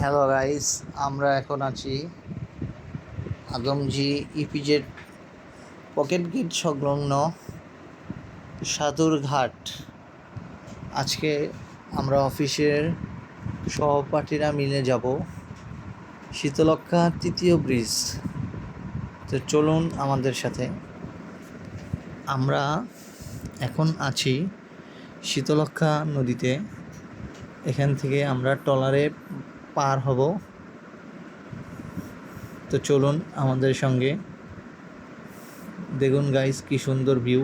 Hello guys আমরা এখন আছি আগমজি ইপিজেড পকেট গেট সংলগ্ন সাধুরঘাট আজকে আমরা অফিসের সহপাঠীরা মিলে যাব শীতলক্ষা তৃতীয় ব্রিজ। তো চলুন আমাদের সাথে। আমরা এখন আছি শীতলক্ষা নদীতে। এখান থেকে আমরা ট্রলারে পার হব। তো চলুন আমাদের সঙ্গে। দেখুন গাইস কি সুন্দর ভিউ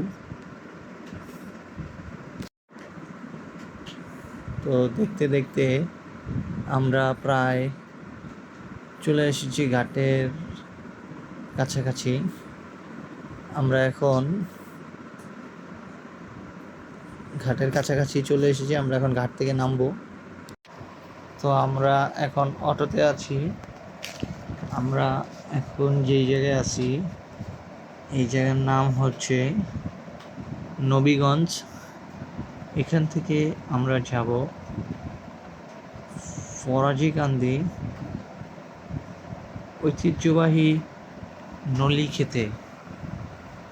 তো দেখতে দেখতে আমরা প্রায় চলে এসেছি ঘাটের কাছাকাছি। আমরা এখন ঘাটের কাছাকাছি চলে এসেছি। আমরা এখন ঘাট থেকে নামবো। তো আমরা এখন অটোতে আছি। আমরা এখন যেই জায়গায় আছি, এই জায়গার নাম হচ্ছে নবীগঞ্জ। এখান থেকে আমরা যাব ফরাজি ফরাজিকান্দি ঐতিহ্যবাহী নলি খেতে।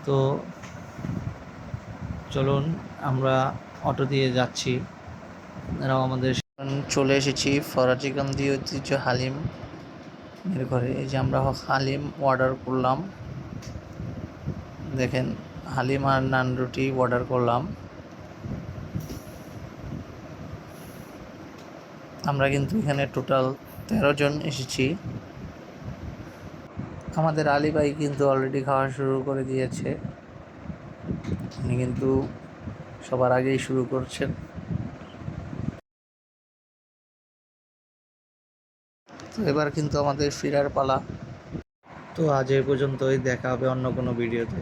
তো চলুন আমরা অটো দিয়ে যাচ্ছি। এরাও আমাদের চলে এসেছি ফরাজিকান্দি ঐতিহ্য হালিম এর ঘরে। এই যে আমরা হালিম অর্ডার করলাম। দেখেন, হালিম আর নান রুটি অর্ডার করলাম। আমরা কিন্তু এখানে টোটাল তেরো জন এসেছি। আমাদের আলী ভাই কিন্তু অলরেডি খাওয়া শুরু করে দিয়েছে। উনি কিন্তু সবার আগেই শুরু করছেন। তো এবার কিন্তু আমাদের ফিরার পালা। তো আজ এই পর্যন্তই, দেখা হবে অন্য কোনো ভিডিওতে।